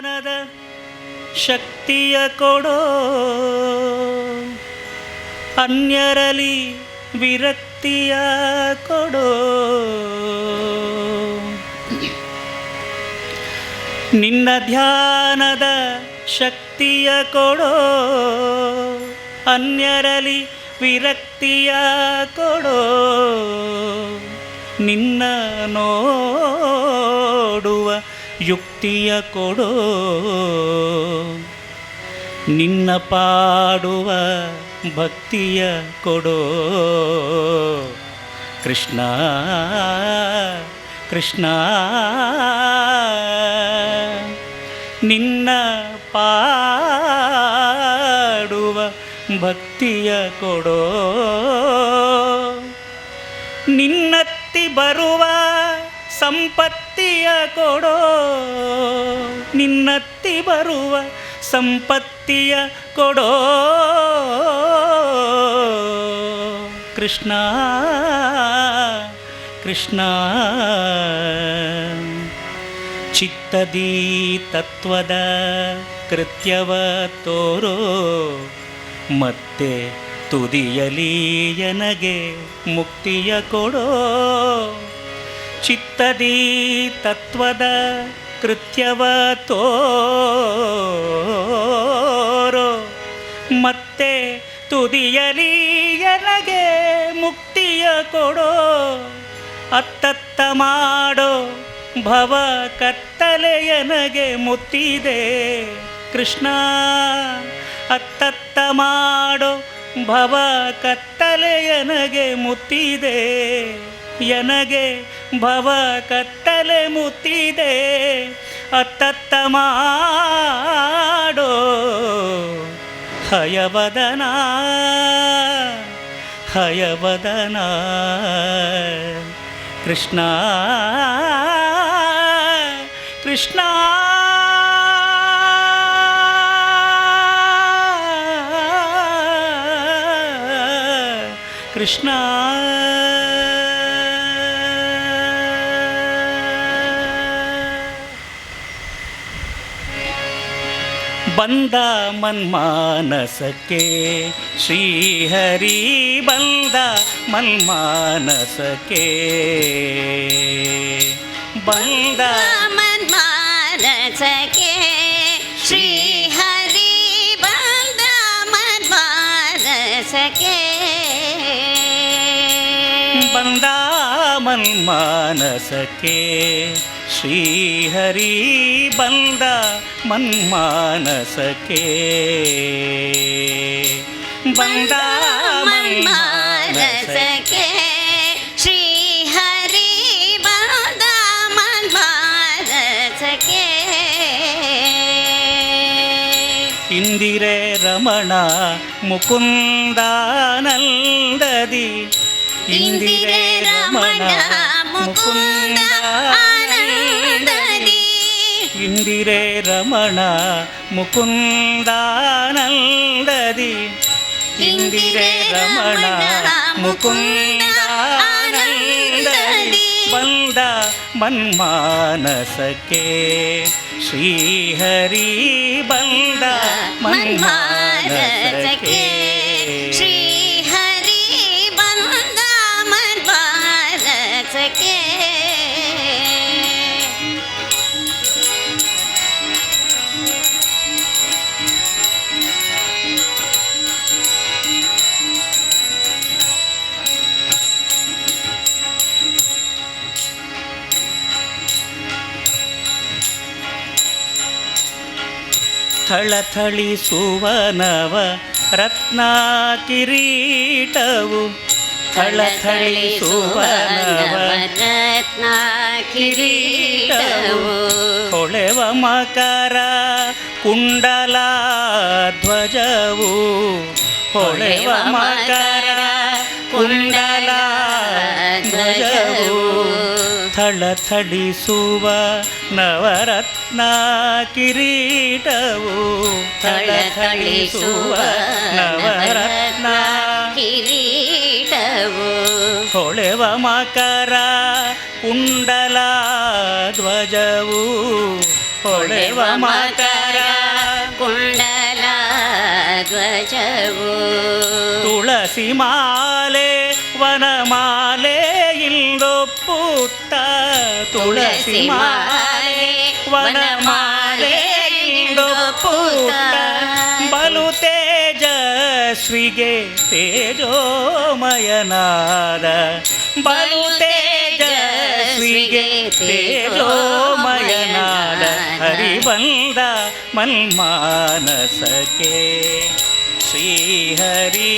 ಧ್ಯಾನದ ಶಕ್ತಿಯ ಕೊಡೋ ಅನ್ಯರಲಿ ವಿರಕ್ತಿಯ ಕೊಡೋ ನಿನ್ನ ಧ್ಯಾನದ ಶಕ್ತಿಯ ಕೊಡೋ ಅನ್ಯರಲಿ ವಿರಕ್ತಿಯ ಕೊಡೋ ನಿನ್ನ ನೋಡುವ ಯುಕ್ತಿಯ ಕೊಡೋ. ನಿನ್ನ ಪಾಡುವ ಭಕ್ತಿಯ ಕೊಡೋ. ಕೃಷ್ಣ ಕೃಷ್ಣ, ನಿನ್ನ ಪಾಡುವ ಭಕ್ತಿಯ ಕೊಡೋ. ನಿನ್ನತ್ತಿ ಬರುವ ಸಂಪತ್ತಿಯ ಕೊಡೋ. ನಿನ್ನತ್ತಿ ಬರುವ ಸಂಪತ್ತಿಯ ಕೊಡೋ. ಕೃಷ್ಣ ಕೃಷ್ಣ, ಚಿತ್ತದಿ ತತ್ವದ ಕೃತ್ಯವ ತೋರೋ. ಮತ್ತೆ ತುದಿಯಲಿ ಎನಗೆ ಮುಕ್ತಿಯ ಕೊಡೋ. ಚಿತ್ತದಿ ತತ್ವದ ಕೃತ್ಯವ ತೋರೋ. ಮತ್ತೆ ತುದಿಯಲಿ ಎನಗೆ ಮುಕ್ತಿಯ ಕೊಡೋ. ಅತ್ತತ್ತ ಮಾಡೋ ಭವ ಕತ್ತಲೆಯನಗೆ ಮುತ್ತಿದೆ. ಕೃಷ್ಣ, ಅತ್ತತ್ತ ಮಾಡೋ ಭವ ಕತ್ತಲೆಯನಗೆ ಮುತ್ತಿದೆ. ಎನಗೆ ಭವ ಕತ್ತಲೆ ಮುತ್ತಿದೆ ಅತ್ತತ್ತ ಮಾಡೋ ಹಯವದನ ಹಯವದನ. ಕೃಷ್ಣ ಕೃಷ್ಣ. ಕೃಷ್ಣ. ಬಂದ ಮನ್ಮಾನಸಕ್ಕೆ ಶ್ರೀಹರಿ ಬಂದ ಮನ್ಮಾನಸಕ್ಕೆ. ಬಂದ ಮನ್ಮಾನಸಕ್ಕೆ ಶ್ರೀಹರಿ ಬಂದ ಮನ್ಮಾನಸಕ್ಕೆ. ಬಂದ ಮನ್ಮಾನಸಕ್ಕೆ ಶ್ರೀಹರಿ ಬಂದ ಮನ್ಮಾನಸಕ್ಕೆ ಬಂದ ಮನ್ಮಾನಸಕ್ಕೆ ಮನ್ಮಾನಸಕ್ಕೆ ಶ್ರೀ ಹರಿ ಬಂದ ಮನ್ಮಾನಸಕ್ಕೆ ಇಂದಿರೆ ರಮಣ ಮುಕುಂದಾನಂದದಿ ಇಂದಿರೆ ರಮಣ ಮುಕುಂದ ಆನಂದದಿ ಇಂದಿರೆ ರಮಣ ಮುಕುಂದಾನಂದದಿ ಇಂದಿರೆ ರಮಣ ಮುಕುಂದಾನಂದದಿ ಬಂದ ಮನ್ಮಾನಸಕ್ಕೆ ಶ್ರೀಹರಿ ಬಂದ ಮನ್ಮಾನಸಕ್ಕೆ ಶ್ರೀ ಥಳಥಳಿಸುವ ನವ ರತ್ನ ಕಿರೀಟವು ಥಳಥಳಿಸುವ ನವ ರತ್ನ ಕಿರೀಟವು ಹೊಳೆವ ಮಕರ ಕುಂಡಲ ಧ್ವಜವು ಹೊಳೆವ ಮಕರ ಕುಂಡಲ ಧ್ವಜವು ಥಳಥಳಿಸುವ ನವರತ್ನ ಕಿರೀಟವು ಥಳಥಳಿಸುವ ನವರತ್ನ ಕಿರೀಟವು. ಹೊಳೆವ ಮಕರ ಕುಂಡಲ ಧ್ವಜವು ಹೊಳೆವ ಮಕರ ಕುಂಡಲ ಧ್ವಜವು. ತುಳಸಿ ಮಾಲೆ ವನಮಾಲೆ ತುಳಸಿ ಮಾಲೆ ವನಮಾಲೆ ಇಂದೊಪ್ಪುತ್ತ ಬಲು ತೇಜಸ್ವಿಗೆ ತೇಜೋಮಯನಾದ ಬಲು ತೇಜಸ್ವಿಗೆ ತೇಜೋಮಯನಾದ ಹರಿಬಂದ ಮನ್ಮಾನಸಕೆ ಶ್ರೀಹರಿ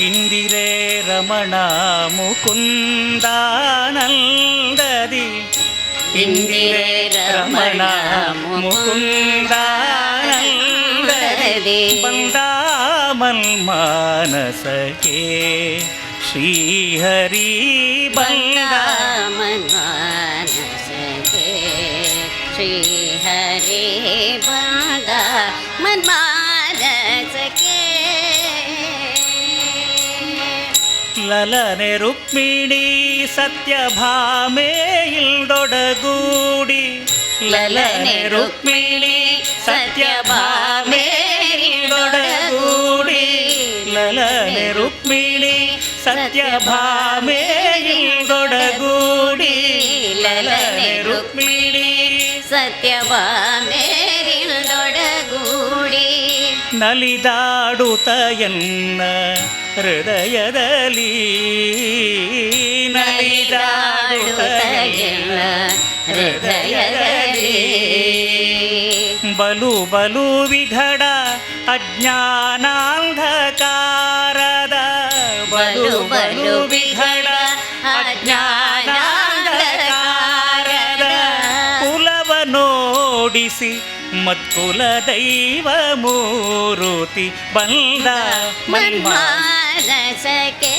ಇಂದಿರೆ ರಮಣ ಮುಕುಂದಾನಂದದಿ ಇಂದಿರೆ ರಮಣ ಮುಕುಂದಾನಂದದಿ ಬಂದ ಮನ್ಮಾನಸಕ್ಕೆ ಶ್ರೀಹರಿ ಬಂದ ಮನ್ಮಾನಸಕ್ಕೆ ಶ್ರೀ ലലനെ രുക്മിണി സത്യഭാമേയിൽടൊടകൂടി ലലനെ രുക്മിണി സത്യഭാമേയിൽടൊടകൂടി ലലനെ രുക്മിണി സത്യഭാമേയിൽടൊടകൂടി ലലനെ രുക്മിണി സത്യഭാമേ ನಲಿದಾಡುತ್ತ ಎನ್ನ ಹೃದಯದಲ್ಲಿ. ನಲಿದಾಡುತ್ತ ಎನ್ನ ಹೃದಯದಲ್ಲಿ. ಬಲು ಬಲು ವಿಘಡ ಅಜ್ಞಾನಾಂಧಕಾರದ. ಬಲು ಬಲು ವಿಘಡ ಅಜ್ಞಾನಾಂಧಕಾರದ. ಕುಲವ ನೋಡಿಸಿ ಮತ್ಕುಲ ದೈವ ಮೂರುತಿ ಬಂದ ಮನ್ಮ ಮನ್ಮಾನಸಕ್ಕೆ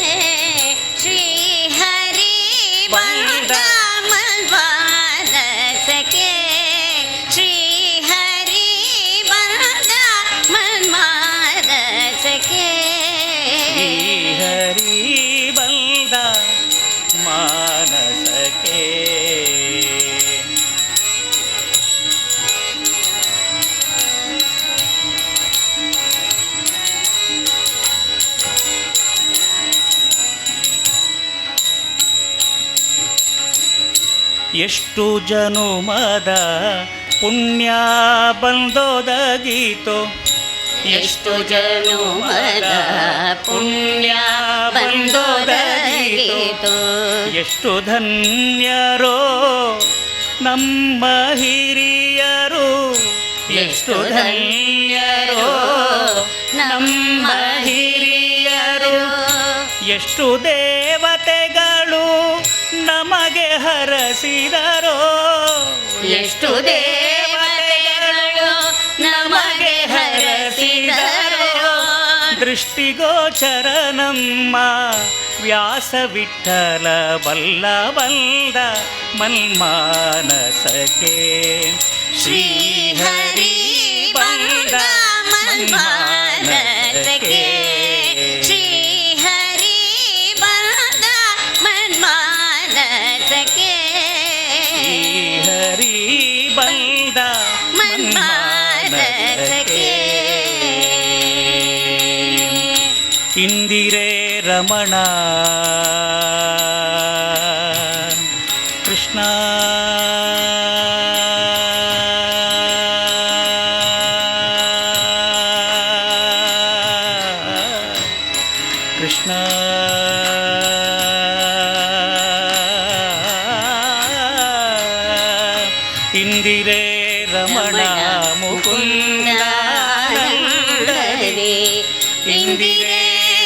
ಎಷ್ಟು ಜನುಮದ ಪುಣ್ಯ ಬಂದೋದಗೀತೋ ಎಷ್ಟು ಜನುಮದ ಪುಣ್ಯ ಬಂದೋದಗೀತು ಎಷ್ಟು ಧನ್ಯರೋ ನಮ್ಮ ಹಿರಿಯರು. ಎಷ್ಟು ಧನ್ಯರೋ ನಮ್ಮ ಹಿರಿಯರು. ಎಷ್ಟು ದೇವತೆಗಳು ಹರಸಿದರೋ ಎಷ್ಟು ದೇವತೆಗಳು ನಮಗೆ ಹರಸಿದರೋ? ದೃಷ್ಟಿಗೋಚರ ನಮ್ಮ ವ್ಯಾಸ ವಿಠಲ ಬಲ್ಲ ಬಲ್ಲ ಮನ್ಮಾನಸಕೆ ಶ್ರೀ ಹರಿ ಬಂದ ಮನ್ಮಾನಸಕ್ಕೆ. ఇందిరే రమణ. కృష్ణ. కృష్ణ. ఇందిరే రమణ ముకుంద ఇందిరే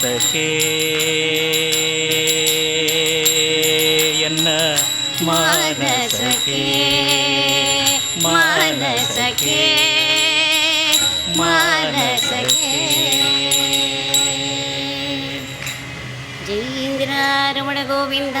സഖേ എന്ന മാനസഖേ മാനസഖേ മാനസഖേ ജയീന്ദ്രരമണ ഗോവിന്ദ